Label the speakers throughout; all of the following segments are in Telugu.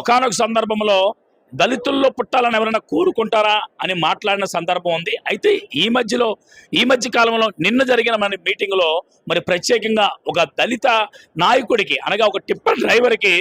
Speaker 1: ఒకనొక సందర్భంలో దళితుల్లో పుట్టాలని ఎవరైనా కోరుకుంటారా అని మాట్లాడిన సందర్భం ఉంది. అయితే ఈ మధ్యలో ఈ మధ్య కాలంలో నిన్న జరిగిన మన మీటింగ్లో మరి ప్రత్యేకంగా ఒక దళిత నాయకుడికి అనగా ఒక టిప్పర్ డ్రైవర్కి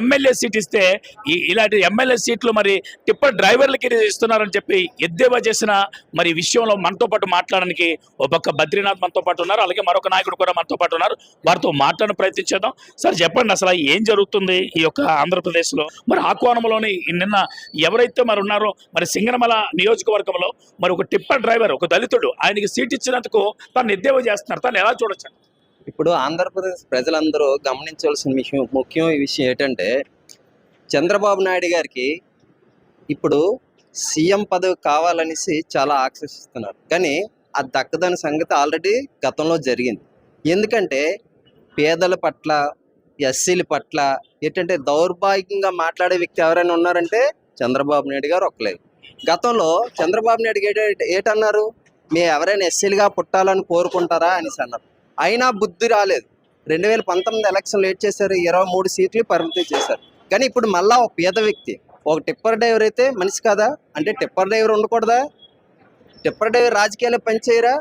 Speaker 1: ఎమ్మెల్యే సీట్ ఇస్తే ఈ ఇలాంటి ఎమ్మెల్యే సీట్లు మరి టిప్పర్ డ్రైవర్లకి ఇస్తున్నారని చెప్పి ఎద్దేవా చేసిన మరి విషయంలో మనతో పాటు మాట్లాడడానికి ఒక పక్క బద్రీనాథ్ మనతో పాటు ఉన్నారు. అలాగే మరొక నాయకుడు కూడా మనతో పాటు ఉన్నారు. వారితో మాట్లాడిన ప్రయత్నించేద్దాం. సార్ చెప్పండి అసలు ఏం జరుగుతుంది ఈ యొక్క ఆంధ్రప్రదేశ్లో? మరి ఆహ్వానంలోని నిన్న ఎవరైతే మరి ఉన్నారో మరి సింగనమల నియోజకవర్గంలో మరి ఒక టిప్పర్ డ్రైవర్ ఒక దళితుడు ఆయనకి సీట్ ఇచ్చినందుకు తను ఎద్దేవా చేస్తున్నారు. తను ఎలా చూడొచ్చు?
Speaker 2: ఇప్పుడు ఆంధ్రప్రదేశ్ ప్రజలందరూ గమనించవలసిన విషయం ముఖ్యం విషయం ఏంటంటే చంద్రబాబు నాయుడు గారికి ఇప్పుడు సీఎం పదవి కావాలనేసి చాలా ఆకర్షిస్తున్నారు కానీ అది దక్కదని సంగతి ఆల్రెడీ గతంలో జరిగింది. ఎందుకంటే పేదల పట్ల ఎస్సీల పట్ల ఏంటంటే దౌర్భాగ్యంగా మాట్లాడే వ్యక్తి ఎవరైనా ఉన్నారంటే చంద్రబాబు నాయుడు గారు ఒక్కలేదు గతంలో చంద్రబాబు నాయుడు గారు ఏటన్నారు? మీ ఎవరైనా ఎస్సీలుగా పుట్టాలని కోరుకుంటారా? అనేసి అన్నారు. అయినా బుద్ధి రాలేదు. రెండు వేల పంతొమ్మిది ఎలక్షన్లు లేట్ చేశారు? ఇరవై మూడు సీట్లు పరిమితం చేశారు. కానీ ఇప్పుడు మళ్ళా ఒక పేద వ్యక్తి ఒక టిప్పర్ డ్రైవర్ అయితే మనిషి కాదా? అంటే టిప్పర్ డ్రైవర్ ఉండకూడదా? టిప్పర్ డ్రైవర్ రాజకీయాలు పనిచేయరా?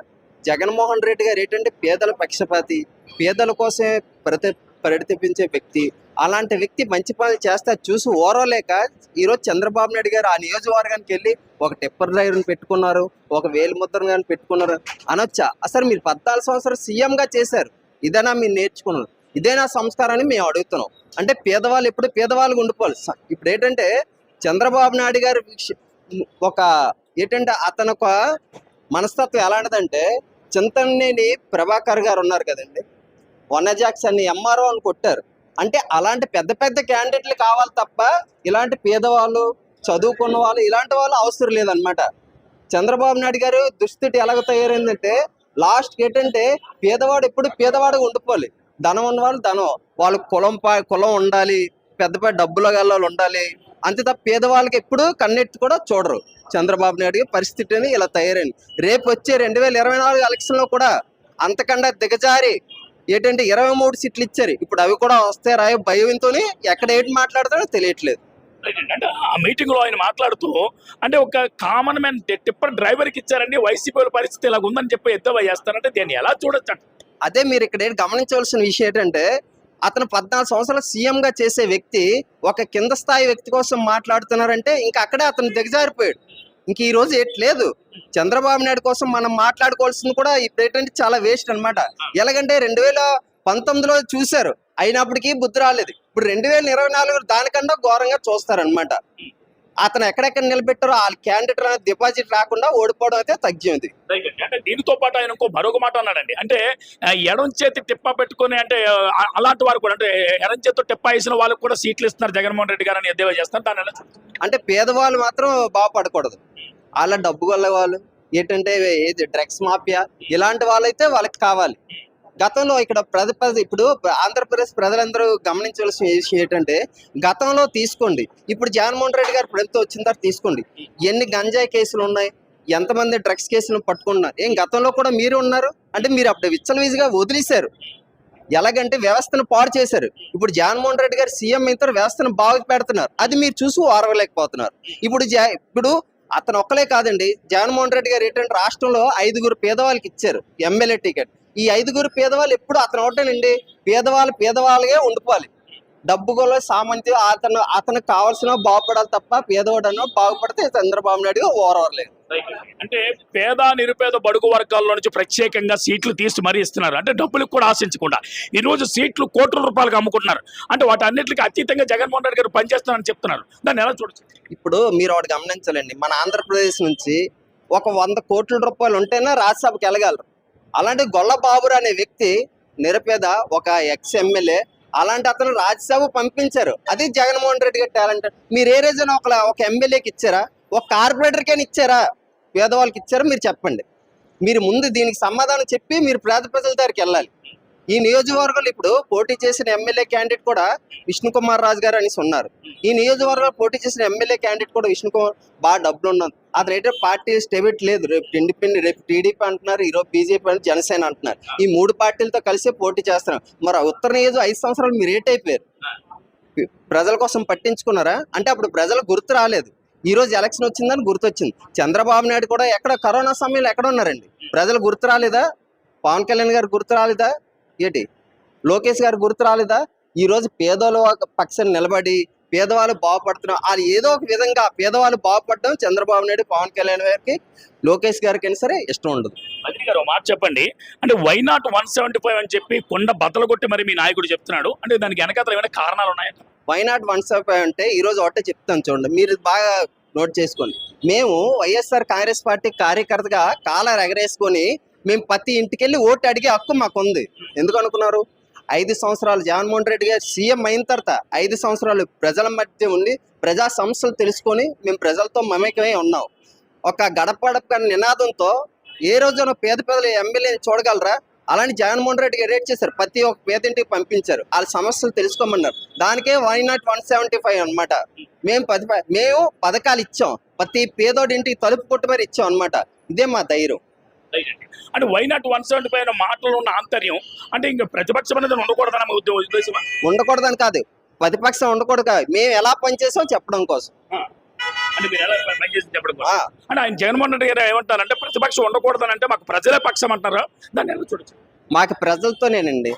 Speaker 2: జగన్మోహన్ రెడ్డి గారు ఏంటంటే పేదల పక్షపాతి. పేదల కోసమే ప్రతి ప్రతిపించే వ్యక్తి. అలాంటి వ్యక్తి మంచి పనులు చేస్తే చూసి ఓరలేక ఈరోజు చంద్రబాబు నాయుడు గారు ఆ నియోజకవర్గానికి వెళ్ళి ఒక టిప్పర్ డ్రైవర్ని పెట్టుకున్నారు ఒక వేలుముద్రను కానీ పెట్టుకున్నారు అనొచ్చా? అసలు మీరు పద్నాలుగు సంవత్సరాలు సీఎంగా చేశారు. ఇదేనా మీరు నేర్చుకున్నారు ఇదేనా సంస్కారాన్ని మేము అడుగుతున్నాం. అంటే పేదవాళ్ళు ఎప్పుడు పేదవాళ్ళు ఉండిపోవాలి. ఇప్పుడు ఏంటంటే చంద్రబాబు నాయుడు గారు ఒక ఏంటంటే అతను ఒక మనస్తత్వం ఎలాంటిదంటే చింతనేని ప్రభాకర్ గారు ఉన్నారు కదండి. వనజాక్స్ అని ఎంఆర్ఓ అని కొట్టారు. అంటే అలాంటి పెద్ద పెద్ద క్యాండిడేట్లు కావాలి తప్ప ఇలాంటి పేదవాళ్ళు చదువుకున్న వాళ్ళు ఇలాంటి వాళ్ళు అవసరం లేదనమాట చంద్రబాబు నాయుడు గారు దుస్థితి ఎలాగ తయారైందంటే లాస్ట్ ఏంటంటే పేదవాడు ఎప్పుడు పేదవాడుగా ఉండిపోవాలి. ధనం ఉన్న వాళ్ళు ధనం. వాళ్ళు కులం కులం ఉండాలి పెద్ద పెద్ద డబ్బులు గల్లాలు ఉండాలి. అంతే తప్ప పేదవాళ్ళకి ఎప్పుడు కన్నెత్తి కూడా చూడరు. చంద్రబాబు నాయుడు పరిస్థితి ఇలా తయారైంది. రేపు వచ్చే రెండు వేల ఇరవై నాలుగు ఎలక్షన్లో కూడా అంతకన్నా దిగజారి ఏంటంటే ఇరవై మూడు సీట్లు ఇచ్చారు. ఇప్పుడు అవి కూడా వస్తే రాయ భయంతో ఎక్కడ ఏంటి మాట్లాడతాడో తెలియట్లేదు.
Speaker 1: అంటే ఆ మీటింగ్లో ఆయన మాట్లాడుతూ అంటే ఒక కామన్ మ్యాన్ టిప్పర్ డ్రైవర్కి ఇచ్చారండి వైసీపీ పరిస్థితి ఇలా ఉందని చెప్పి ఎద్దవా చేస్తారంటే దీన్ని ఎలా చూడొచ్చు?
Speaker 2: అదే మీరు ఇక్కడ ఏంటి గమనించవలసిన విషయం ఏంటంటే అతను పద్నాలుగు సంవత్సరాలు సీఎం గా చేసే వ్యక్తి ఒక కింద స్థాయి వ్యక్తి కోసం మాట్లాడుతున్నారంటే ఇంకా అక్కడే అతను దిగజారిపోయాడు. ఇంక ఈ రోజు ఏట్ లేదు. చంద్రబాబు నాయుడు కోసం మనం మాట్లాడుకోవాల్సింది కూడా ఇప్పుడు చాలా వేస్ట్ అన్నమాట. ఎలాగంటే రెండు వేల పంతొమ్మిదిలో చూశారు. అయినప్పటికీ బుద్ధి రాలేదు. ఇప్పుడు రెండు వేల ఇరవై నాలుగు దానికన్నా ఘోరంగా చూస్తారనమాట అతను ఎక్కడెక్కడ నిలబెట్టారో ఆ క్యాండిడేట్ అనేది డిపాజిట్ రాకుండా ఓడిపోవడం అయితే తగ్గింది.
Speaker 1: అంటే దీనితో పాటు ఆయన ఇంకో మరొక మాట అన్నాడండి. అంటే ఎడం చేతి టిప్ప పెట్టుకొని అంటే అలాంటి వారు కూడా అంటే ఎడం చేతితో టిప్ప వేసిన వాళ్ళకి కూడా సీట్లు ఇస్తున్నారు జగన్మోహన్ రెడ్డి గారు అని ఎద్దేవా చేస్తారు. చూడొచ్చు?
Speaker 2: అంటే పేదవాళ్ళు మాత్రం బాగుపడకూడదు. వాళ్ళ డబ్బు గొల్ల వాళ్ళు ఏంటంటే ఏది డ్రగ్స్ మాఫియా ఇలాంటి వాళ్ళైతే వాళ్ళకి కావాలి. గతంలో ఇక్కడ ప్రజ ఇప్పుడు ఆంధ్రప్రదేశ్ ప్రజలందరూ గమనించవలసిన విషయం ఏంటంటే గతంలో తీసుకోండి. ఇప్పుడు జగన్మోహన్ రెడ్డి గారు ప్రభుత్వం వచ్చిన తర్వాత తీసుకోండి. ఎన్ని గంజాయి కేసులు ఉన్నాయి? ఎంతమంది డ్రగ్స్ కేసులు పట్టుకున్నారు ఏం గతంలో కూడా మీరు ఉన్నారు? అంటే మీరు అప్పుడు విచ్చలవిజిగా వదిలేశారు. ఎలాగంటే వ్యవస్థను పాడు చేశారు. ఇప్పుడు జగన్మోహన్ రెడ్డి గారు సీఎం అయిన వ్యవస్థను బాగు పెడుతున్నారు. అది మీరు చూసి ఓరవలేకపోతున్నారు. ఇప్పుడు జ- ఇప్పుడు అతను ఒక్కలే కాదండి జగన్మోహన్ రెడ్డి గారు ఏంటంటే రాష్ట్రంలో ఐదుగురు పేదవాళ్ళకి ఇచ్చారు ఎమ్మెల్యే టికెట్. ఈ ఐదుగురు పేదవాళ్ళు ఎప్పుడు అతను ఒకటేనండి పేదవాళ్ళు పేదవాళ్ళగే ఉండిపోవాలి. డబ్బు గొల్ల సామంతి అతను అతనికి కావాల్సిన బాగుపడాలి తప్ప పేదవాడనో బాగుపడితే చంద్రబాబు నాయుడు ఓరవరలేదు
Speaker 1: అంటే పేద నిరుపేద బడుగు వర్గాల్లో నుంచి ప్రత్యేకంగా సీట్లు తీసి మరీ ఇస్తున్నారు. అంటే డబ్బులకు కూడా ఆశించకుండా. ఈరోజు సీట్లు కోట్ల రూపాయలకు అమ్ముకుంటున్నారు. అంటే వాటి అన్నింటికి అతీతంగా జగన్మోహన్ రెడ్డి గారు పనిచేస్తున్నారని చెప్తున్నారు. దాన్ని ఎలా చూడొచ్చు?
Speaker 2: ఇప్పుడు మీరు ఒకటి గమనించాలండి. మన ఆంధ్రప్రదేశ్ నుంచి ఒక వంద కోట్ల రూపాయలు ఉంటేనే రాజ్యసభకి వెళ్ళగలరు. అలాంటి గొల్ల బాబురు అనే వ్యక్తి నిరుపేద ఒక ఎక్స్ ఎమ్మెల్యే అలాంటి అతను రాజ్యసభ పంపించారు. అది జగన్మోహన్ రెడ్డి గారి టాలెంట్. మీరు ఏ రోజున ఒక ఒక ఎమ్మెల్యేకి ఇచ్చారా? ఒక కార్పొరేటర్కైనా ఇచ్చారా? పేదవాళ్ళకి ఇచ్చారో మీరు చెప్పండి. మీరు ముందు దీనికి సమాధానం చెప్పి మీరు పేద ప్రజల దగ్గరికి వెళ్ళాలి. ఈ నియోజకవర్గంలో ఇప్పుడు పోటీ చేసిన ఎమ్మెల్యే క్యాండిడేట్ కూడా విష్ణుకుమార్ రాజు గారు అనేసి ఉన్నారు. ఈ నియోజకవర్గంలో పోటీ చేసిన ఎమ్మెల్యే క్యాండిడేట్ కూడా విష్ణుకుమార్ బాగా డబ్బులు ఉన్నారు అతను ఏంటంటే పార్టీ స్టెబిట్ లేదు. రేపు ఇండిపెండెంట్ రేపు టీడీపీ అంటున్నారు ఈరోజు బీజేపీ అంటే జనసేన అంటున్నారు. ఈ మూడు పార్టీలతో కలిసి పోటీ చేస్తున్నారు. మరి ఉత్తర నియోజకవర్గం ఐదు సంవత్సరాలు మీరు ఏటైపోయారు? అయిపోయారు ప్రజల కోసం పట్టించుకున్నారా? అంటే అప్పుడు ప్రజలకు గుర్తు రాలేదు. ఈరోజు ఎలక్షన్ వచ్చిందని గుర్తు వచ్చింది చంద్రబాబు నాయుడు కూడా ఎక్కడ కరోనా సమయంలో ఎక్కడ ఉన్నారండి? ప్రజలు గుర్తు రాలేదా? పవన్ కళ్యాణ్ గారు గుర్తు రాలేదా? ఏంటి? లోకేష్ గారు గుర్తు రాలేదా? ఈరోజు పేదవాళ్ళు పేదోళ్ళ నిలబడి పేదవాళ్ళు బాగుపడుతున్నాం వాళ్ళు ఏదో ఒక విధంగా పేదవాళ్ళు బాగుపడడం చంద్రబాబు నాయుడు పవన్ కళ్యాణ్ గారికి లోకేష్ గారికి అయినా సరే ఇష్టం ఉండదు.
Speaker 1: మంత్రి గారు మాట చెప్పండి. అంటే why not one seventy five అని చెప్పి కొండ బద్దలు కొట్టి మరి మీ నాయకుడు చెప్తున్నాడు. అంటే దానికి వెనకాల ఏమైనా కారణాలు
Speaker 2: వైనాట్ వన్ సెవెన్ ఫైవ్ అంటే ఈరోజు ఒకటే చెప్తాను చూడండి. మీరు బాగా నోట్ చేసుకోండి. మేము వైఎస్ఆర్ కాంగ్రెస్ పార్టీ కార్యకర్తగా కాలర్ ఎగరేసుకొని మేము ప్రతి ఇంటికి వెళ్ళి ఓటు అడిగే హక్కు మాకు ఉంది ఎందుకు అనుకున్నారు? ఐదు సంవత్సరాలు జగన్మోహన్ రెడ్డి గారు సీఎం అయిన తర్వాత ఐదు సంవత్సరాలు ప్రజల మధ్య ఉండి ప్రజా సమస్యలు తెలుసుకొని మేము ప్రజలతో మమేకమై ఉన్నాం. ఒక గడప గడప నినాదంతో ఏ రోజున పేద పేదలు ఎమ్మెల్యేని చూడగలరా? అలాంటి జగన్మోహన్ రెడ్డి రేట్ చేశారు. ప్రతి ఒక్క పేదింటికి పంపించారు. వాళ్ళ సమస్యలు తెలుసుకోమన్నారు. దానికే why not one seventy five అనమాట మేము పది మేము పథకాలు ఇచ్చాం. ప్రతి పేదోడి ఇంటికి తలుపు కొట్టు మరి ఇచ్చాం అనమాట ఇదే మా ధైర్యం.
Speaker 1: అంటే why not one seventy five మాటలో ఉన్న ఆంతర్యం అంటే ఇంకా ప్రతిపక్షం అనేది ఉండకూడదని ఉద్దేశం
Speaker 2: ఉండకూడదని కాదు. ప్రతిపక్షం ఉండకూడదు కాదు. మేము ఎలా పనిచేసాం చెప్పడం కోసం.
Speaker 1: అంటే మీరు ఎలా పనిచేసి చెప్పడం కోసం.
Speaker 2: ఆ,
Speaker 1: అంటే ఆయన జగన్మోహన్ రెడ్డి గారు ఏమంటారంటే ప్రతిపక్షం ఉండకూడదని అంటే మాకు ప్రజలే పక్షం అంటారా. దాన్ని ఎలా చూడొచ్చు?
Speaker 2: మాకు ప్రజలతోనేనండి.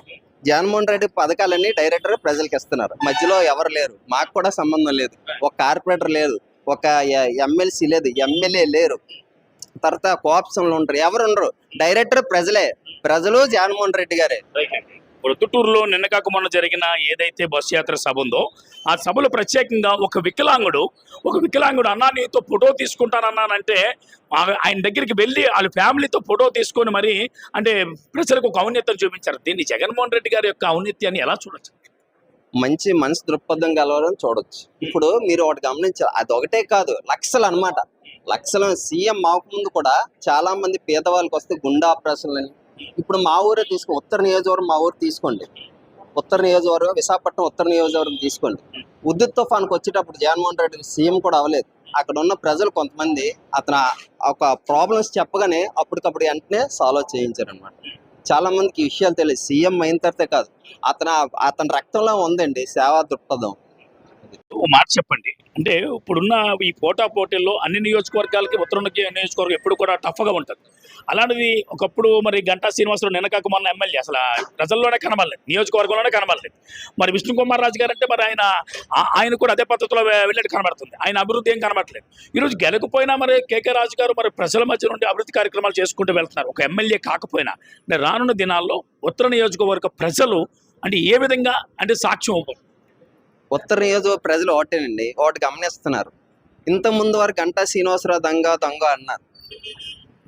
Speaker 2: జగన్మోహన్ రెడ్డి పథకాలన్నీ డైరెక్టర్ ప్రజలకు ఇస్తున్నారు. మధ్యలో ఎవరు లేరు. మాకు కూడా సంబంధం లేదు. ఒక కార్పొరేటర్ లేదు. ఒక ఎమ్మెల్సీ లేదు. ఎమ్మెల్యే లేరు. తర్వాత కోఆప్షన్లు ఉంటారు. ఎవరు ఉండరు. డైరెక్టర్ ప్రజలే. ప్రజలు జగన్మోహన్ రెడ్డి గారే.
Speaker 1: ప్రొద్దుటూరులో నిన్న కాక మొన్న జరిగిన ఏదైతే బస్సు యాత్ర సభ ఉందో ఆ సభలో ప్రత్యేకంగా ఒక వికలాంగుడు ఒక వికలాంగుడు అన్నా నీతో ఫోటో తీసుకుంటానన్నానంటే ఆయన దగ్గరికి వెళ్ళి వాళ్ళ ఫ్యామిలీతో ఫోటో తీసుకొని మరి అంటే ప్రజలకు ఒక ఔన్నత్యం చూపించారు. దీన్ని జగన్మోహన్ రెడ్డి గారి యొక్క ఔన్నత్యాన్ని ఎలా చూడొచ్చు?
Speaker 2: మంచి మనసు దృక్పథం కలవాలని చూడొచ్చు. ఇప్పుడు మీరు ఒకటి గమనించాలి. అది ఒకటే కాదు లక్షలు అన్నమాట. లక్షలు సీఎం మాకు ముందు కూడా చాలా మంది పేదవాళ్ళకి వస్తే గుండె ఆపరేషన్లని ఇప్పుడు మా ఊరే తీసుకో ఉత్తర నియోజకవర్గం మా ఊరు తీసుకోండి. ఉత్తర నియోజకవర్గం విశాఖపట్నం ఉత్తర నియోజకవర్గం తీసుకోండి. ఉద్యుత్ తుఫాన్కి వచ్చేటప్పుడు జగన్మోహన్ రెడ్డి సీఎం కూడా అవ్వలేదు. అక్కడ ఉన్న ప్రజలు కొంతమంది అతను ఒక ప్రాబ్లమ్స్ చెప్పగానే అప్పటికప్పుడు వెంటనే సాల్వ్ చేయించారనమాట చాలా మందికి ఈ విషయాలు తెలియదు. సీఎం అయిన తర్వాతే కాదు. అతను అతని రక్తంలో ఉందండి సేవా దృక్పథం.
Speaker 1: ఓ మాట చెప్పండి. అంటే ఇప్పుడున్న ఈ పోటా పోటీల్లో అన్ని నియోజకవర్గాలకి ఉత్తర నియోజకవర్గం ఎప్పుడు కూడా టఫ్గా ఉంటుంది. అలాంటిది ఒకప్పుడు మరి గంటా శ్రీనివాసరావు నిన్నకాక మొన్న ఎమ్మెల్యే. అసలు ప్రజల్లోనే కనబడలేదు. నియోజకవర్గంలోనే కనబడలేదు. మరి విష్ణు కుమార్ రాజు గారు అంటే మరి ఆయన ఆయన కూడా అదే పద్ధతిలో వెళ్ళేది కనబడుతుంది. ఆయన అభివృద్ధి ఏం కనబడలేదు. ఈరోజు గెలకపోయినా మరి కేకే రాజు గారు మరి ప్రజల మధ్య నుండి అభివృద్ధి కార్యక్రమాలు చేసుకుంటూ వెళ్తున్నారు. ఒక ఎమ్మెల్యే కాకపోయినా అంటే రానున్న దినాల్లో ఉత్తర నియోజకవర్గ ప్రజలు అంటే ఏ విధంగా అంటే సాక్ష్యం అవ్వరు
Speaker 2: ఉత్తర నియోజకవర్గ ప్రజలు ఓటేనండి. ఒకటి గమనిస్తున్నారు. ఇంత ముందు వరకు గంటా శ్రీనివాసరావు దొంగ దొంగ అన్నారు.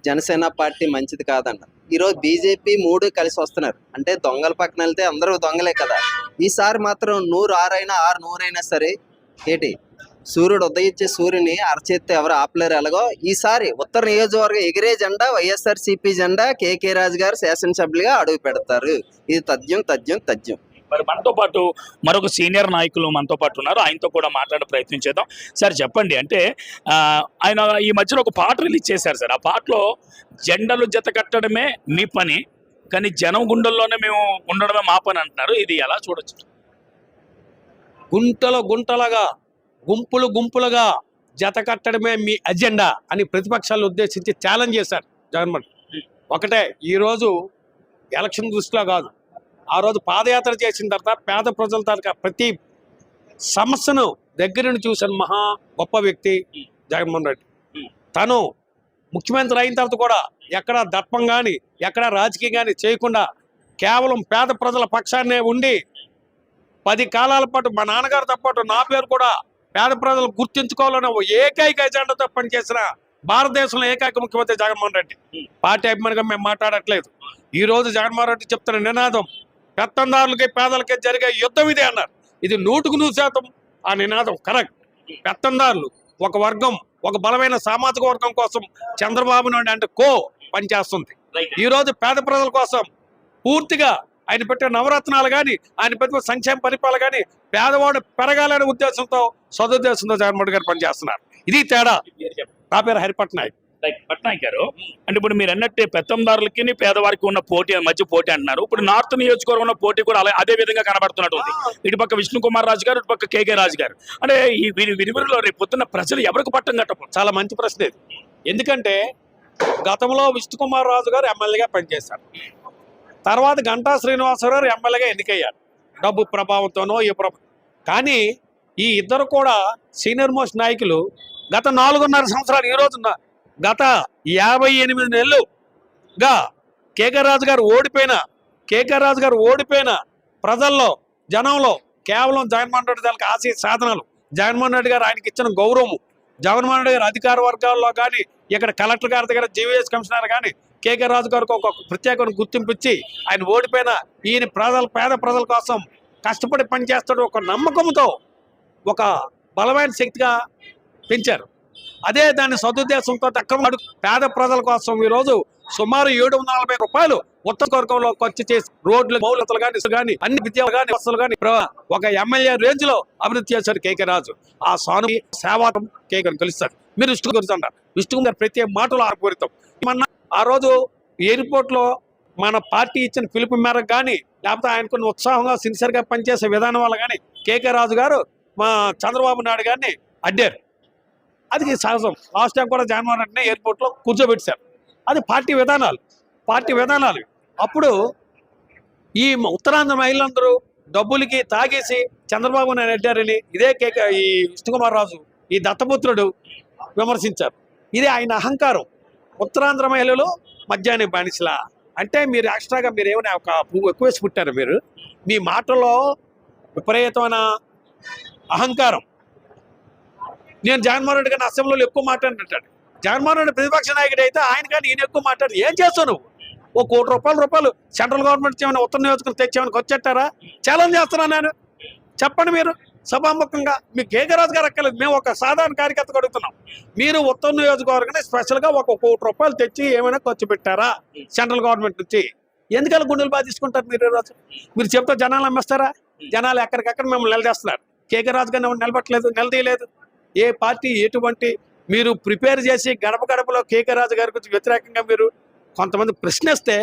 Speaker 2: జనసేన పార్టీ మంచిది కాదన్నారు. ఈరోజు బీజేపీ మూడు కలిసి వస్తున్నారు. అంటే దొంగల పక్కన వెళ్తే అందరూ దొంగలే కదా. ఈసారి మాత్రం నూరు ఆరైనా ఆరు నూరైనా సరే ఏంటి? సూర్యుడు ఉదయించే సూర్యుని అరచేత్తే ఎవరు ఆపలేరు ఎలాగో? ఈసారి ఉత్తర నియోజకవర్గం ఎగిరే జెండా వైఎస్ఆర్ సిపి జెండా కేకే రాజు గారు శాసనసభ్యులుగా అడుగు పెడతారు. ఇది తథ్యం తథ్యం తథ్యం.
Speaker 1: మరి మనతో పాటు మరొక సీనియర్ నాయకులు మనతో పాటు ఉన్నారు. ఆయనతో కూడా మాట్లాడే ప్రయత్నం చేద్దాం. సార్ చెప్పండి. అంటే ఆయన ఈ మధ్యలో ఒక పాట రిలీజ్ చేశారు సార్. ఆ పాటలో జెండలు జత కట్టడమే మీ పని కానీ జనం గుండెల్లోనే మేము ఉండడమే మా పని అంటున్నారు. ఇది ఎలా చూడొచ్చు?
Speaker 3: గుంటలు గుంటలుగా గుంపులు గుంపులుగా జత కట్టడమే మీ అజెండా అని ప్రతిపక్షాలను ఉద్దేశించి ఛాలెంజ్ చేశారు జగన్మోహన్ ఒకటే ఈరోజు ఎలక్షన్ దృష్టిలో కాదు. ఆ రోజు పాదయాత్ర చేసిన తర్వాత పేద ప్రజల తరక ప్రతి సమస్యను దగ్గర నుండి చూసిన మహా గొప్ప వ్యక్తి జగన్మోహన్ రెడ్డి. తను ముఖ్యమంత్రి అయిన తర్వాత కూడా ఎక్కడ దర్పం కానీ ఎక్కడ రాజకీయం కానీ చేయకుండా కేవలం పేద ప్రజల పక్షాన్నే ఉండి పది కాలాల పాటు మా నాన్నగారితో పాటు నా పేరు కూడా పేద ప్రజలు గుర్తించుకోవాలనే ఓ ఏకైక ఎజెండాతో పనిచేసిన భారతదేశంలో ఏకైక ముఖ్యమంత్రి జగన్మోహన్ రెడ్డి. పార్టీ అభిమానిగా మేము మాట్లాడట్లేదు. ఈ రోజు జగన్మోహన్ రెడ్డి చెప్తున్న నినాదం పెత్తందారులకి పేదలకి జరిగే యుద్ధం ఇదే అన్నారు. ఇది నూటుకు నూరు శాతం ఆ నినాదం కరెక్ట్. పెత్తందారులు ఒక వర్గం ఒక బలమైన సామాజిక వర్గం కోసం చంద్రబాబు నాయుడు అంటే కో పనిచేస్తుంది. ఈ రోజు పేద ప్రజల కోసం పూర్తిగా ఆయన పెట్టే నవరత్నాలు కానీ ఆయన పెట్టే సంక్షేమ పరిపాలన కానీ పేదవాడు పెరగాలనే ఉద్దేశంతో సదుద్దేశంతో జగన్మోహన్ గారు పనిచేస్తున్నారు. ఇది తేడా. నా పేరు హరిపట్నాయక్.
Speaker 1: రైట్ పట్నాయక్ గారు అంటే ఇప్పుడు మీరు అన్నట్టే పెత్తందారులకి పేదవారికి ఉన్న పోటీ మధ్య పోటీ అంటున్నారు. ఇప్పుడు నార్త్ నియోజకవర్గం ఉన్న పోటీ కూడా అలా అదే విధంగా కనబడుతున్నట్టు ఉంది. ఇటు పక్క విష్ణు కుమార్ రాజు గారు ఇటు పక్క కేకే రాజు గారు. అంటే ఈ వీరి విరివిరిలో రేపు పొద్దున్న ప్రజలు ఎవరికి పట్టం కట్టపు
Speaker 3: చాలా మంచి ప్రశ్న ఇది. ఎందుకంటే గతంలో విష్ణుకుమార్ రాజు గారు ఎమ్మెల్యేగా పనిచేశారు. తర్వాత గంటా శ్రీనివాసరావు గారు ఎమ్మెల్యేగా ఎన్నికయ్యారు. డబ్బు ప్రభావంతోనో ఈ ప్రభావం కానీ ఈ ఇద్దరు కూడా సీనియర్ మోస్ట్ నాయకులు గత నాలుగున్నర సంవత్సరాలు ఈ రోజున గత యాభై ఎనిమిది నెలలుగా కేకే రాజు గారు ఓడిపోయిన కేకే రాజు గారు ఓడిపోయిన ప్రజల్లో జనంలో కేవలం జగన్మోహన్ రెడ్డి గారికి ఆశయ సాధనాలు. జగన్మోహన్ రెడ్డి గారు ఆయనకి ఇచ్చిన గౌరవము. జగన్మోహన్ రెడ్డి గారు అధికార వర్గాల్లో కానీ ఇక్కడ కలెక్టర్ గారి దగ్గర జీవీఎస్ కమిషనర్ కానీ కేకే రాజు గారికి ఒక ప్రత్యేకమైన గుర్తింపు ఇచ్చి ఆయన ఓడిపోయిన ఈయన ప్రజల పేద ప్రజల కోసం కష్టపడి పనిచేస్తాడు ఒక నమ్మకంతో ఒక బలమైన శక్తిగా పెంచారు. అదే దాని సదుద్దేశంతో అక్రమ పేద ప్రజల కోసం ఈరోజు సుమారు ఏడు వందల నలభై రూపాయలు ఉత్తర వర్గంలో ఖర్చు చేసి రోడ్లు మౌలతలు కానీ కానీ అన్ని విద్యలు కానీ వసతులు కానీ ఒక ఎమ్మెల్యే రేంజ్లో అభివృద్ధి చేశారు కేకే రాజు. ఆ సాను సేవాతం కేకే కలుస్తారు మీరు విష్ణు గురించి అంటారు. విష్ణు గారు ప్రతి మాటలు ఆపూరితం మొన్న ఆ రోజు ఎయిర్పోర్ట్లో మన పార్టీ ఇచ్చిన పిలుపు మేరకు కానీ లేకపోతే ఆయన కొన్ని ఉత్సాహంగా సిన్సియర్గా పనిచేసే విధానం వల్ల కానీ కేకే రాజు గారు మా చంద్రబాబు నాయుడు గారిని అడ్డారు. అది సహజం. లాస్ట్ టైం కూడా జగన్మోహన్ రెడ్డిని ఎయిర్పోర్ట్లో కూర్చోబెట్టారు. అది పార్టీ విధానాలు. పార్టీ విధానాలు. అప్పుడు ఈ ఉత్తరాంధ్ర మహిళలందరూ డబ్బులకి తాగేసి చంద్రబాబు నాయుడు అడ్డారని ఇదే కేక ఈ విష్ణుకుమార్ రాజు ఈ దత్తపుత్రుడు విమర్శించారు. ఇది ఆయన అహంకారం. ఉత్తరాంధ్ర మహిళలు మద్యాన్ని బానిసలా. అంటే మీరు ఎక్స్ట్రాగా మీరు ఏమైనా ఒక పువ్వు ఎక్కువ వేసి పుట్టారు మీరు? మీ మాటలో విపరీతమైన అహంకారం. నేను జగన్మోహన్ రెడ్డి కానీ అసెంబ్లీలో ఎక్కువ మాట్లాడినట్టాడు జగన్మోహన్ రెడ్డి ప్రతిపక్ష నాయకుడు అయితే ఆయన కానీ ఈయన ఎక్కువ మాట్లాడు. ఏం చేస్తావు నువ్వు? ఓ కోటి రూపాయల రూపాయలు సెంట్రల్ గవర్నమెంట్ ఏమైనా ఉత్తర నియోజకవర్గం తెచ్చేమని వచ్చేటారా ఛాలెంజ్ చేస్తున్నా నేను. చెప్పండి మీరు. సభాముఖంగా మీ కేకరాజు గారు అక్కర్లేదు. మేము ఒక సాధారణ కార్యకర్త అడుగుతున్నాం. మీరు ఉత్తర నియోజకవర్గాన్ని స్పెషల్గా ఒక కోటి రూపాయలు తెచ్చి ఏమైనా ఖర్చు పెట్టారా సెంట్రల్ గవర్నమెంట్ నుంచి? ఎందుకలా గుండెలు బాగా తీసుకుంటారు మీరు ఈరోజు? మీరు చెప్తే జనాలు అమ్మేస్తారా జనాలు ఎక్కడికక్కడ మిమ్మల్ని నిలదీస్తున్నారు. కేకే రాజు గారిని నిలబట్టలేదు నిలదీయలేదు. ఏ పార్టీ ఎటువంటి మీరు ప్రిపేర్ చేసి గడప గడపలో కేకే రాజు గారి గురించి వ్యతిరేకంగా మీరు కొంతమంది ప్రశ్నిస్తే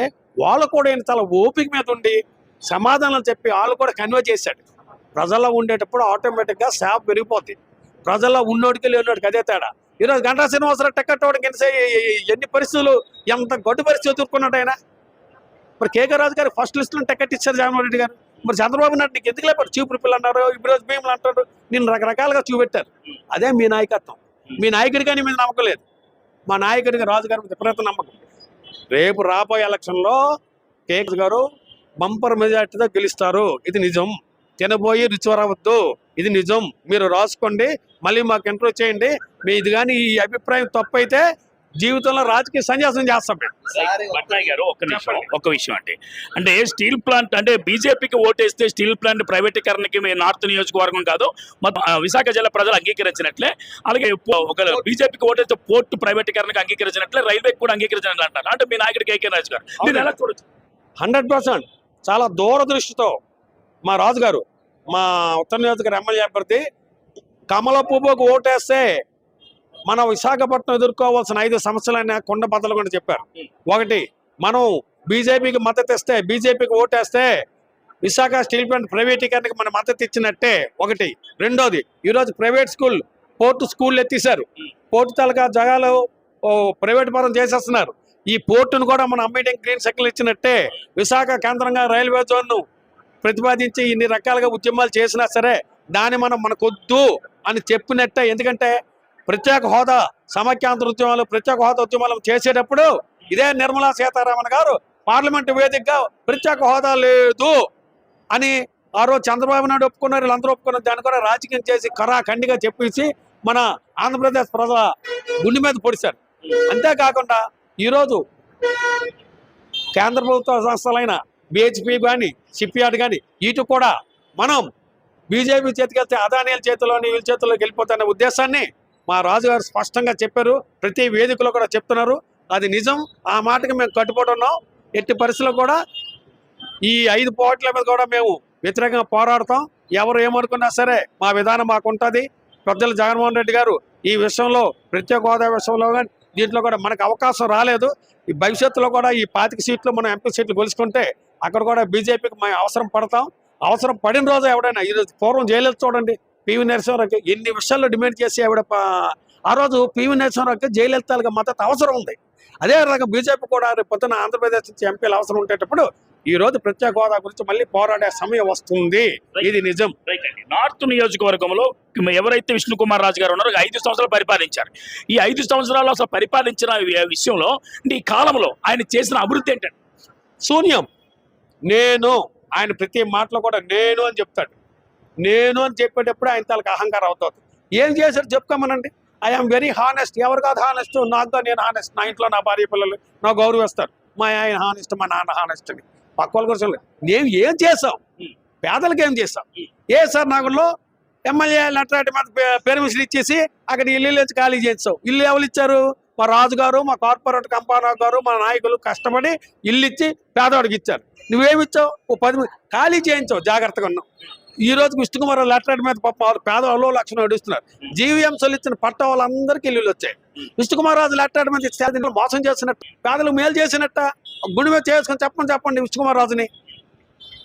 Speaker 3: వాళ్ళు కూడా ఈయన చాలా ఓపిక మీద ఉండి సమాధానం చెప్పి వాళ్ళు కూడా కన్వే చేశాడు. ప్రజల్లో ఉండేటప్పుడు ఆటోమేటిక్గా సేవ పెరిగిపోతుంది ప్రజల్లో ఉన్నోడికి లేనోడికి అదే తేడా. ఈరోజు గంటా శ్రీనివాసరావు టెక్కట్టోడికి ఎన్ని పరిస్థితులు ఎంత గడ్డు పరిస్థితి ఎదుర్కొన్నాడు ఆయన? మరి కేకే రాజు గారు ఫస్ట్ లిస్టులో టికెట్ ఇచ్చారు జగన్మోహన్ రెడ్డి గారు. మరి చంద్రబాబు నాయుడు నీకు ఎందుకు లేపారు చీపురుపిల్లు అన్నారు ఇబ్రోజ్ భీములు అంటారు నేను రకరకాలుగా చూపెట్టారు. అదే మీ నాయకత్వం. మీ నాయకుడి కానీ మీద నమ్మకం లేదు. మా నాయకుడికి రాజు గారి మీద విపరీత నమ్మకం. రేపు రాబోయే ఎలక్షన్లో కేకే గారు బంపర్ మెజార్టీతో గెలుస్తారు. ఇది నిజం. తినబోయి రుచివరవద్దు ఇది నిజం. మీరు రాసుకోండి. మళ్ళీ మాకు ఇంటర్వ్యూ చేయండి. మీ ఇది కానీ ఈ అభిప్రాయం తప్పు అయితే జీవితంలో రాజకీయ సన్యాసం చేస్తాం మేము.
Speaker 1: పట్నాయక్ గారు ఒక నిమిషం ఒక విషయం అంటే అంటే స్టీల్ ప్లాంట్ అంటే బీజేపీకి ఓటేస్తే స్టీల్ ప్లాంట్ ప్రైవేటీకరణకి మీ నార్త్ నియోజకవర్గం కాదు విశాఖ జిల్లా ప్రజలు అంగీకరించినట్లే అలాగే ఒక బీజేపీకి ఓటేస్తే పోర్టు ప్రైవేటీకరణకు అంగీకరించినట్లే రైల్వేకి కూడా అంగీకరించినట్లు అంటారు. అంటే మీ నాయకుడు కేకే రాజు గారు మీరు ఎలా చూడొచ్చు?
Speaker 3: Hundred percent. చాలా దూరదృష్టితో మా రాజుగారు మా ఉత్తర నియోజకవర్గ ఎమ్మెల్యే అభ్యర్థి కమల పువ్వుకు ఓటేస్తే మన విశాఖపట్నం ఎదుర్కోవాల్సిన ఐదు సమస్యలైన కొండ బద్దలు కూడా చెప్పారు. ఒకటి మనం బీజేపీకి మద్దతు ఇస్తే బీజేపీకి ఓటేస్తే విశాఖ స్టీల్ ప్లాంట్ ప్రైవేటీకరణకి మన మద్దతు ఇచ్చినట్టే ఒకటి. రెండోది ఈరోజు ప్రైవేట్ స్కూల్ పోర్టు స్కూల్ ఎత్తేసారు పోర్టు తాలూకా జగాలు ప్రైవేట్ పరం చేసేస్తున్నారు. ఈ పోర్టును కూడా మనం అమ్మేయడం గ్రీన్ సర్కిల్ ఇచ్చినట్టే విశాఖ కేంద్రంగా రైల్వే జోన్ను ప్రతిపాదించి ఇన్ని రకాలుగా ఉద్యమాలు చేసినా సరే దాన్ని మనం మనకొద్దు అని చెప్పినట్టే. ఎందుకంటే ప్రత్యేక హోదా సమైక్యాంధ్ర ఉద్యమాలు ప్రత్యేక హోదా ఉద్యమాలు చేసేటప్పుడు ఇదే నిర్మలా సీతారామన్ గారు పార్లమెంట్ వేదికగా ప్రత్యేక హోదా లేదు అని ఆ రోజు చంద్రబాబు నాయుడు ఒప్పుకున్నారు వీళ్ళందరూ ఒప్పుకున్నారు. దాన్ని కూడా రాజకీయం చేసి ఖండిగా చెప్పేసి మన ఆంధ్రప్రదేశ్ ప్రజల గుండె మీద పొడిచారు అంతేకాకుండా ఈరోజు కేంద్ర ప్రభుత్వ సంస్థలైన బీహెచ్పి కానీ షిప్యార్డ్ కానీ వీటి కూడా మనం బీజేపీ చేతికెళ్తే అదానీల చేతిలోని వీళ్ళ చేతిలోకి వెళ్ళిపోతున్న ఉద్దేశాన్ని మా రాజుగారు స్పష్టంగా చెప్పారు. ప్రతి వేదికలో కూడా చెప్తున్నారు. అది నిజం. ఆ మాటకి మేము కట్టుబడి ఉన్నాం. ఎట్టి పరిస్థితుల్లో కూడా ఈ ఐదు పోట్ల మీద కూడా మేము వ్యతిరేకంగా పోరాడతాం. ఎవరు ఏమనుకున్నా సరే మా విధానం మాకు ఉంటుంది. పెద్దలు జగన్మోహన్ రెడ్డి గారు ఈ విషయంలో ప్రత్యేక హోదా విషయంలో కానీ దీంట్లో కూడా మనకు అవకాశం రాలేదు. ఈ భవిష్యత్తులో కూడా ఈ పాతిక సీట్లు మనం ఎంపీ సీట్లు గెలుచుకుంటే అక్కడ కూడా బీజేపీకి మేము అవసరం పడతాం. అవసరం పడిన రోజు ఎవడైనా ఈరోజు పూర్వం జయలలిత చూడండి. పివి నరసింహరావుకి ఎన్ని విషయాల్లో డిమాండ్ చేసి ఆవిడ ఆ రోజు పివి నరసింహరావుకి జయలలితగా మద్దతు అవసరం ఉంది. అదే రకంగా బీజేపీ కూడా పొద్దున ఆంధ్రప్రదేశ్ నుంచి ఎంపీలు అవసరం ఉండేటప్పుడు ఈ రోజు ప్రత్యేక హోదా గురించి మళ్ళీ పోరాడే సమయం వస్తుంది. ఇది నిజం.
Speaker 1: నార్త్ నియోజకవర్గంలో ఎవరైతే విష్ణు కుమార్ రాజు గారు ఉన్నారో ఐదు సంవత్సరాలు పరిపాలించారు. ఈ ఐదు సంవత్సరాలు అసలు పరిపాలించిన విషయంలో ఈ కాలంలో ఆయన చేసిన అభివృద్ధి ఏంటంటే
Speaker 3: శూన్యం నేను ఆయన ప్రతి మాటలో కూడా నేను అని చెప్తాడు. నేను అని చెప్పేటప్పుడు ఆయన తనకు అహంకారం అవుతుంది. ఏం చేశారు చెప్పుకోమనండి? ఐఎమ్ వెరీ హానెస్ట్ ఎవరు కాదు హానెస్ట్ నాకుగా నేను హానెస్ట్ నా ఇంట్లో నా భార్య పిల్లలు నా గౌరవిస్తారు. మా ఆయన హానెస్ట్ మా నాన్న హానెస్ట్ అని పక్క వాళ్ళ కోసం నేను ఏం చేసాం పేదలకు ఏం చేసాం ఏ సార్ నాగుల్లో ఎమ్మెల్యే నట్లాంటి మాకు పెర్మిషన్ ఇచ్చేసి అక్కడ ఇల్లు ఇచ్చి ఖాళీ చేస్తాం ఇల్లు ఎవరు ఇచ్చారు? మా రాజు గారు మా కార్పొరేట్ కంపానా గారు మా నాయకులు కష్టపడి ఇల్లు ఇచ్చి పేదవాడికి ఇచ్చారు. నువ్వేమిచ్చావు ఓ పది ఖాళీ చేయించావు. జాగ్రత్తగా ఉన్నావు. ఈ రోజు విష్ణుకుమార్ లెటర్ మీద పాప అలో లక్షణం నడుస్తున్నారు జీవీఎంసీలు ఇచ్చిన పట్ట వాళ్ళందరికీ ఇల్లు వచ్చాయి. విష్ణుకుమార్ రాజు లెటర్ మీద ఇస్తే మోసం చేసినట్టు పేదలకు మేలు చేసినట్ట గుడి మీద చేసుకొని చెప్పండి చెప్పండి విష్ణుకుమార్ రాజుని.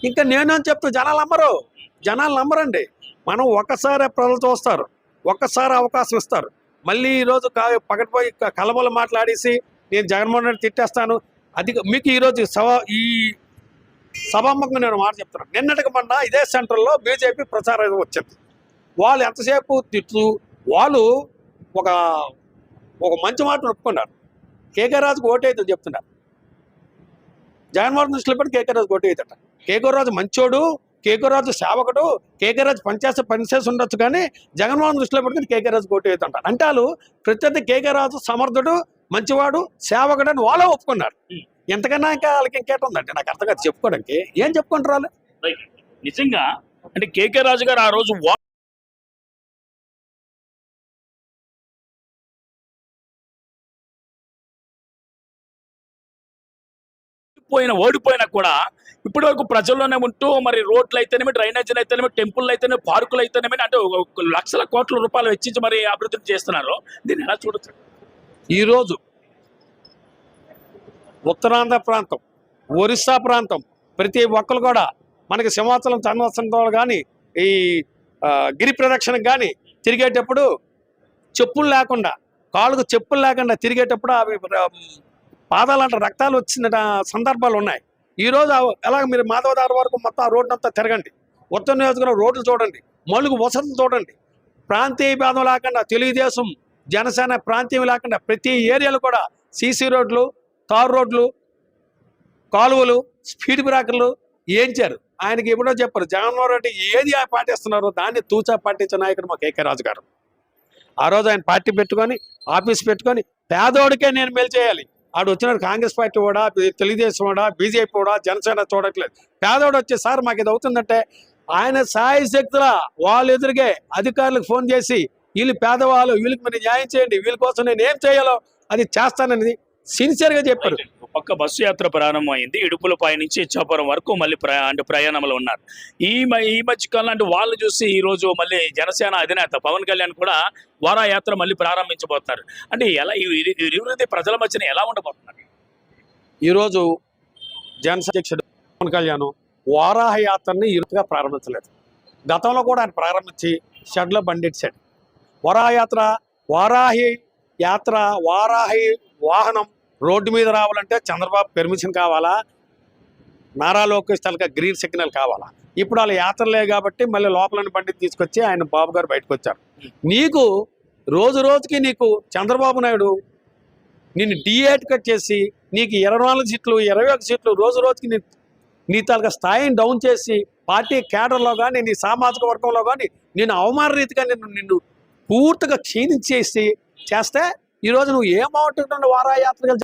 Speaker 3: ఇంకా నేను అని చెప్తూ జనాలు నమ్మరు. జనాలు నమ్మరండి. మనం ఒకసారి ప్రజలు చూస్తారు. ఒక్కసారి అవకాశం ఇస్తారు. మళ్ళీ ఈరోజు కా- పగటిపోయి కలబోలు మాట్లాడేసి నేను జగన్మోహన్ రెడ్డి తిట్టేస్తాను. అది మీకు ఈరోజు సవా ఈ సభాముఖంగా నేను మాట చెప్తున్నాను నిన్నటికి మొన్న ఇదే సెంటర్లో బీజేపీ ప్రచారం వచ్చింది. వాళ్ళు ఎంతసేపు తిట్టు వాళ్ళు ఒక ఒక మంచి మాట ఒప్పుకున్నారు. కేకే రాజుకు ఓటేదో చెప్తున్నారు. జగన్మోహన్ దృష్టిలో పెట్టి కేకే రాజు ఓటేదట కేకే రాజు మంచోడు కేకే రాజు సేవకుడు కేకే రాజు పనిచేస్తే పనిచేసి ఉండొచ్చు కానీ జగన్మోహన్ దృష్టిలో పెట్టుకుని కేకే రాజు ఓటు అంటారు అంటే వాళ్ళు ప్రత్యర్థి కేకే రాజు సమర్థుడు మంచివాడు సేవకుడు అని వాళ్ళే ఒప్పుకున్నారు. ఎంతకన్నా ఇంకా వాళ్ళకి ఇంకేట ఉందండి నాకు అర్థం కాదు. చెప్పుకోవడానికి. ఏం చెప్పుకుంటారు వాళ్ళు?
Speaker 1: నిజంగా అంటే కేకే రాజు గారు ఆ రోజు పోయిన ఓడిపోయినా కూడా ఇప్పటి వరకు ప్రజల్లోనే ఉంటూ మరి రోడ్లు అయితేనేమి డ్రైనేజీలు అయితేనేమి టెంపుల్ అయితేనేమి పార్కులు అయితేనేమి అంటే లక్షల కోట్ల రూపాయలు వెచ్చించి మరి అభివృద్ధి చేస్తున్నారు. దీన్ని ఎలా చూడొచ్చు?
Speaker 3: ఈరోజు ఉత్తరాంధ్ర ప్రాంతం ఒరిస్సా ప్రాంతం ప్రతి ఒక్కరు కూడా మనకి సింహాచలం చంద్రవసంతో కానీ ఈ గిరి ప్రదక్షిణకు కానీ తిరిగేటప్పుడు చెప్పులు లేకుండా కాళ్ళకు చెప్పులు లేకుండా తిరిగేటప్పుడు అవి ఆ, పాదాలంట రక్తాలు వచ్చిన సందర్భాలు ఉన్నాయి. ఈరోజు ఆ- ఎలాగ మీరు మాధవదారు వరకు మొత్తం ఆ రోడ్డు అంతా తిరగండి. ఉత్తర నియోజకవర్గం రోడ్లు చూడండి మలుగు వసతులు చూడండి. ప్రాంతీయ భేదం లేకుండా తెలుగుదేశం జనసేన ప్రాంతీయం లేకుండా ప్రతి ఏరియాలో కూడా సీసీ రోడ్లు తారు రోడ్లు కాలువలు స్పీడ్ బ్రేకర్లు ఏంచారు ఆయనకి ఎప్పుడో చెప్పారు జగన్మోహన్ రెడ్డి ఏది పాటిస్తున్నారో దాన్ని తూచా పాటించిన నాయకుడు మా కేకే రాజు గారు. ఆ రోజు ఆయన పార్టీ పెట్టుకొని ఆఫీస్ పెట్టుకొని పేదోడికే నేను మేలు చేయాలి. ఆడు వచ్చినాడు కాంగ్రెస్ పార్టీ కూడా తెలుగుదేశం కూడా బీజేపీ కూడా జనసేన చూడట్లేదు. పేదోడు వచ్చే సార్ మాకు ఇది అవుతుందంటే ఆయన సాయి శక్తుల వాళ్ళు ఎదురుగే అధికారులకు ఫోన్ చేసి వీళ్ళు పేదవాళ్ళు వీళ్ళకి మీరు న్యాయం చేయండి వీళ్ళ కోసం నేను ఏం చేయాలో అది చేస్తానని సిన్సియర్గా చెప్పారు.
Speaker 1: పక్క బస్సు యాత్ర ప్రారంభమైంది. ఇడుపులపై నుంచి ఇచ్చాపురం వరకు మళ్ళీ ప్రయా అంటే ప్రయాణంలో ఉన్నారు. ఈ ఈ మధ్య కాలం అంటే వాళ్ళు చూసి ఈ రోజు మళ్ళీ జనసేన అధినేత పవన్ కళ్యాణ్ కూడా వారా యాత్ర మళ్ళీ ప్రారంభించబోతున్నారు. అంటే ఎలా అభివృద్ధి ప్రజల మధ్యన ఎలా ఉండబోతున్నారు?
Speaker 3: ఈరోజు జనసేన అధ్యక్షుడు పవన్ కళ్యాణ్ వారాహ యాత్రని ఇరుకుగా ప్రారంభించలేదు. గతంలో కూడా ఆయన ప్రారంభించి షెడ్లో బండిచ్చాడు వరాహ యాత్ర వారాహి యాత్ర వారాహి వాహనం రోడ్డు మీద రావాలంటే చంద్రబాబు పెర్మిషన్ కావాలా? నారా లోకేష్ తలక గ్రీన్ సిగ్నల్ కావాలా? ఇప్పుడు వాళ్ళ యాత్రలే కాబట్టి మళ్ళీ లోపలని బండి తీసుకొచ్చి ఆయన బాబు గారు బయటకు వచ్చారు. నీకు రోజు రోజుకి నీకు చంద్రబాబు నాయుడు నిన్ను డిఏట్ కట్ చేసి నీకు ఇరవై నాలుగు సీట్లు ఇరవై ఒక సీట్లు రోజు రోజుకి నీ నీ తాలూకా స్థాయిని డౌన్ చేసి పార్టీ కేడర్లో కానీ నీ సామాజిక వర్గంలో కానీ నేను అవమాన రీతిగా నిన్ను నిన్ను పూర్తిగా క్షీణించేసి చేస్తే ఈరోజు నువ్వు ఏమవుతుంటే వారాయాత్ర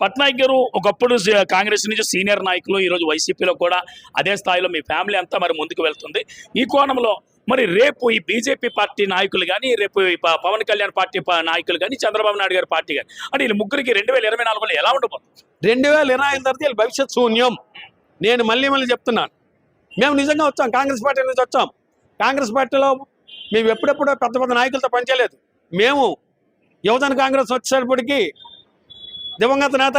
Speaker 1: పట్నాయక్ గారు ఒకప్పుడు కాంగ్రెస్ నుంచి సీనియర్ నాయకులు ఈ రోజు వైసీపీలో కూడా అదే స్థాయిలో మీ ఫ్యామిలీ అంతా మరి ముందుకు వెళ్తుంది. ఈ కోణంలో మరి రేపు ఈ బీజేపీ పార్టీ నాయకులు కానీ రేపు పవన్ కళ్యాణ్ పార్టీ నాయకులు కానీ చంద్రబాబు నాయుడు గారి పార్టీ కానీ అంటే వీళ్ళు ముగ్గురికి రెండు వేల ఇరవై నాలుగులో ఎలా ఉండబోతుంది?
Speaker 3: రెండు వేల ఇరవై ఐదు తర్వాత వీళ్ళు భవిష్యత్ శూన్యం. నేను మళ్ళీ మళ్ళీ చెప్తున్నాను. మేము నిజంగా వచ్చాం కాంగ్రెస్ పార్టీ నుంచి వచ్చాం. కాంగ్రెస్ పార్టీలో మేము ఎప్పుడెప్పుడో పెద్ద పెద్ద నాయకులతో పనిచేయలేదు. మేము యువజన కాంగ్రెస్ వచ్చేటప్పటికి దివంగత నేత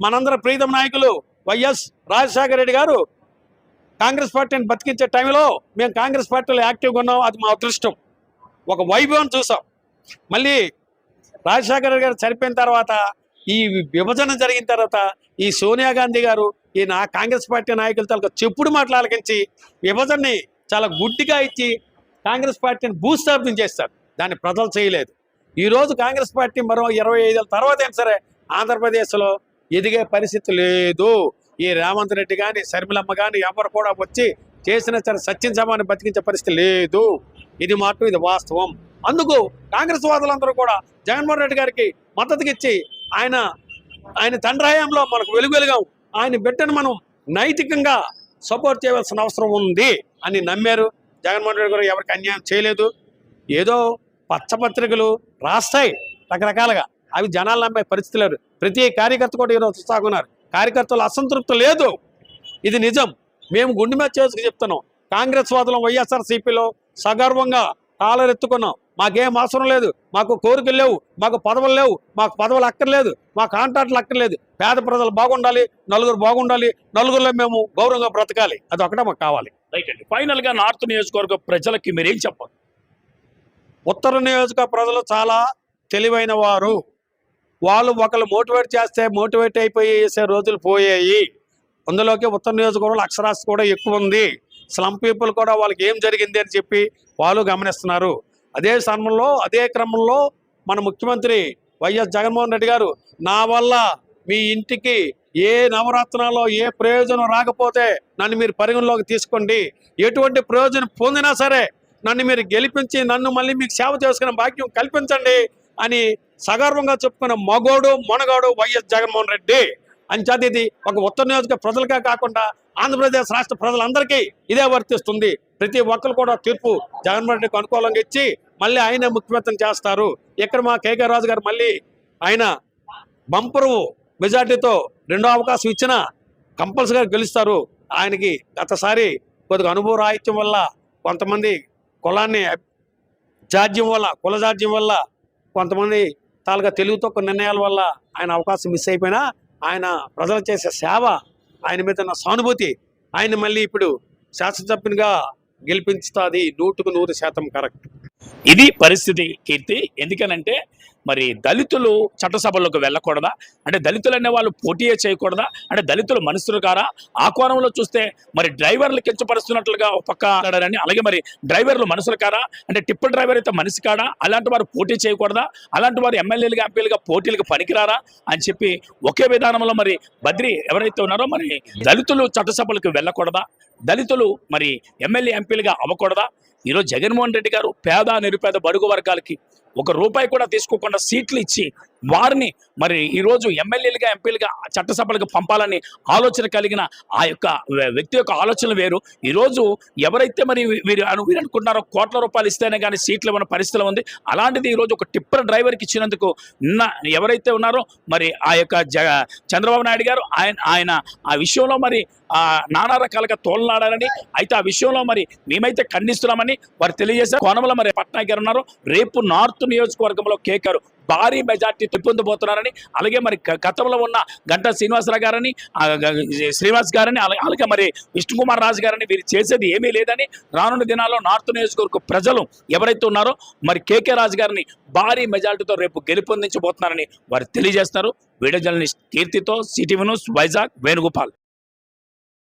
Speaker 3: మనందరి ప్రీతం నాయకులు వైఎస్ రాజశేఖర రెడ్డి గారు కాంగ్రెస్ పార్టీని బతికించే టైంలో మేము కాంగ్రెస్ పార్టీలో యాక్టివ్గా ఉన్నాం అది మా అదృష్టం. ఒక వైభవం చూసాం. మళ్ళీ రాజశేఖర రెడ్డి గారు చనిపోయిన తర్వాత ఈ విభజన జరిగిన తర్వాత ఈ సోనియా గాంధీ గారు ఈ నా కాంగ్రెస్ పార్టీ నాయకుల తాలూకా చెప్పుడు మాటలు ఆలకించి విభజనని చాలా గుడ్డిగా ఇచ్చి కాంగ్రెస్ పార్టీని భూస్థాపితం చేస్తారు దాన్ని ప్రజలు చేయలేదు. ఈరోజు కాంగ్రెస్ పార్టీ మరో ఇరవై ఐదేళ్ళ తర్వాత అయినా సరే ఆంధ్రప్రదేశ్లో ఎదిగే పరిస్థితి లేదు. ఈ రేవంత్ రెడ్డి కానీ శర్మిలమ్మ కానీ ఎవరు కూడా వచ్చి చేసిన సరే సత్యం బతికించే పరిస్థితి లేదు. ఇది మాత్రం ఇది వాస్తవం. అందుకు కాంగ్రెస్ వాదులందరూ కూడా జగన్మోహన్ రెడ్డి గారికి మద్దతు ఇచ్చి ఆయన ఆయన తండ్రాయంలో మనకు వెలుగులుగా ఆయన బిడ్డను మనం నైతికంగా సపోర్ట్ చేయవలసిన అవసరం ఉంది అని నమ్మారు. జగన్మోహన్ రెడ్డి గారు ఎవరికి అన్యాయం చేయలేదు. ఏదో పచ్చపత్రికలు రాస్తాయి రకరకాలుగా. అవి జనాలు నమ్మే పరిస్థితి లేరు ప్రతి కార్యకర్త కూడా ఈరోజు ఉత్సాహున్నారు కార్యకర్తలు అసంతృప్తి లేదు. ఇది నిజం. మేము గుండె మీద చేసుకు చెప్తున్నాం కాంగ్రెస్ వాదులం వైఎస్ఆర్సీపీలో సగర్వంగా కాలరెత్తుకున్నాం మాకేం అవసరం లేదు. మాకు కోరికలు లేవు. మాకు పదవులు లేవు. మాకు పదవులు అక్కర్లేదు. మా కాంట్రాక్టులు అక్కర్లేదు. పేద ప్రజలు బాగుండాలి. నలుగురు బాగుండాలి. నలుగురిలో మేము గౌరవంగా బ్రతకాలి. అది ఒకటే మాకు కావాలి.
Speaker 1: రైట్ అండి. ఫైనల్గా నార్త్ నియోజకవర్గ ప్రజలకి మీరేం చెప్పాలి?
Speaker 3: ఉత్తర నియోజక ప్రజలు చాలా తెలివైన వారు. వాళ్ళు ఒకళ్ళు మోటివేట్ చేస్తే మోటివేట్ అయిపోయి చేసే రోజులు పోయాయి. అందులోకి ఉత్తర నియోజకవర్గంలో అక్షరాస్యత కూడా ఎక్కువ ఉంది. స్లమ్ పీపుల్ కూడా వాళ్ళకి ఏం జరిగింది అని చెప్పి వాళ్ళు గమనిస్తున్నారు. అదే సమయంలో అదే క్రమంలో మన ముఖ్యమంత్రి వైఎస్ జగన్మోహన్ రెడ్డి గారు నా వల్ల మీ ఇంటికి ఏ నవరత్నాల్లో ఏ ప్రయోజనం రాకపోతే నన్ను మీరు పరిగణలోకి తీసుకోండి. ఎటువంటి ప్రయోజనం పొందినా సరే నన్ను మీరు గెలిపించి నన్ను మళ్ళీ మీకు సేవ చేసుకునే భాగ్యం కల్పించండి అని సగర్వంగా చెప్పుకున్న మగోడు మొనగాడు వైఎస్ జగన్మోహన్ రెడ్డి. అంచేత ఇది ఒక ఉత్తర నియోజక ప్రజలకే కాకుండా ఆంధ్రప్రదేశ్ రాష్ట్ర ప్రజలందరికీ ఇదే వర్తిస్తుంది. ప్రతి ఒక్కరు కూడా తీర్పు జగన్మోహన్ రెడ్డికి అనుకూలంగా ఇచ్చి మళ్ళీ ఆయనే ముఖ్యమంత్రి చేస్తారు. ఇక్కడ మా కేకే రాజు గారు మళ్ళీ ఆయన బంపరు మెజార్టీతో రెండో అవకాశం ఇచ్చినా కంపల్సరీగా గెలుస్తారు. ఆయనకి గతసారి కొద్దిగా అనుభవ రాహిత్యం వల్ల కొంతమంది కులాన్ని జాడ్యం వల్ల కుల జాడ్యం వల్ల కొంతమంది తాలుగా తెలుగుతో కొన్ని నిర్ణయాల వల్ల ఆయన అవకాశం మిస్ అయిపోయినా ఆయన ప్రజలు చేసే సేవ ఆయన మీద ఉన్న సానుభూతి ఆయన మళ్ళీ ఇప్పుడు శాసనసభ్యునిగా గెలిపించుతుంది నూటుకు నూరు శాతం కరెక్ట్.
Speaker 1: ఇది పరిస్థితి కీర్తి. ఎందుకనంటే మరి దళితులు చట్టసభల్లోకి వెళ్ళకూడదా? అంటే దళితులు అనే వాళ్ళు పోటీయే చేయకూడదా? అంటే దళితులు మనుషులు కారా? ఆ కోణంలో చూస్తే మరి డ్రైవర్లు కించపరుస్తున్నట్లుగా ఒక పక్క ఆడారని అలాగే మరి డ్రైవర్లు మనుషులు కారా? అంటే టిప్పర్ డ్రైవర్ అయితే మనిషి కాడా? అలాంటి వారు పోటీ చేయకూడదా? అలాంటి వారు ఎమ్మెల్యేలుగా ఎంపీలుగా పోటీలకు పనికిరారా? అని చెప్పి ఒకే విధానంలో మరి బద్రి ఎవరైతే ఉన్నారో మరి దళితులు చట్టసభలకు వెళ్ళకూడదా? దళితులు మరి ఎమ్మెల్యే ఎంపీలుగా అవ్వకూడదా? ఈరోజు జగన్మోహన్ రెడ్డి గారు పేద నిరుపేద బడుగు వర్గాలకి ఒక రూపాయి కూడా తీసుకోకుండా సీట్లు ఇచ్చి వారిని మరి ఈరోజు ఎమ్మెల్యేలుగా ఎంపీలుగా చట్టసభలకు పంపాలని ఆలోచన కలిగిన ఆ యొక్క వ్యక్తి యొక్క ఆలోచన వేరు. ఈరోజు ఎవరైతే మరి వీరు వీరు అనుకుంటున్నారో కోట్ల రూపాయలు ఇస్తేనే కానీ సీట్లు ఇవ్వని పరిస్థితిలో ఉంది. అలాంటిది ఈరోజు ఒక టిప్పర్ డ్రైవర్కి ఇచ్చినందుకు నిన్న ఎవరైతే ఉన్నారో మరి ఆ యొక్క జగ చంద్రబాబు నాయుడు గారు ఆయన ఆయన ఆ విషయంలో మరి నానా రకాలుగా తోలనాడారని అయితే ఆ విషయంలో మరి మేమైతే ఖండిస్తున్నామని వారు తెలియజేశారు. కోనమల మరి పట్నాయక్ గారు ఉన్నారు. రేపు నార్త్ నియోజకవర్గంలో కేకారు భారీ మెజార్టీ పొందబోతున్నారని అలాగే మరి గతంలో ఉన్న గంటా శ్రీనివాసరావు గారని శ్రీనివాస్ గారని అలాగే మరి విష్ణుకుమార్ రాజు గారని వీరు చేసేది ఏమీ లేదని రానున్న దినాల్లో నార్త్ నియోజకవర్గ ప్రజలు ఎవరైతే ఉన్నారో మరి కేకే రాజు గారిని భారీ మెజార్టీతో రేపు గెలుపొందించబోతున్నారని వారు తెలియజేస్తారు వీడియో జర్నలిస్ట్ కీర్తితో సిటీవీ న్యూస్ వైజాగ్ వేణుగోపాల్.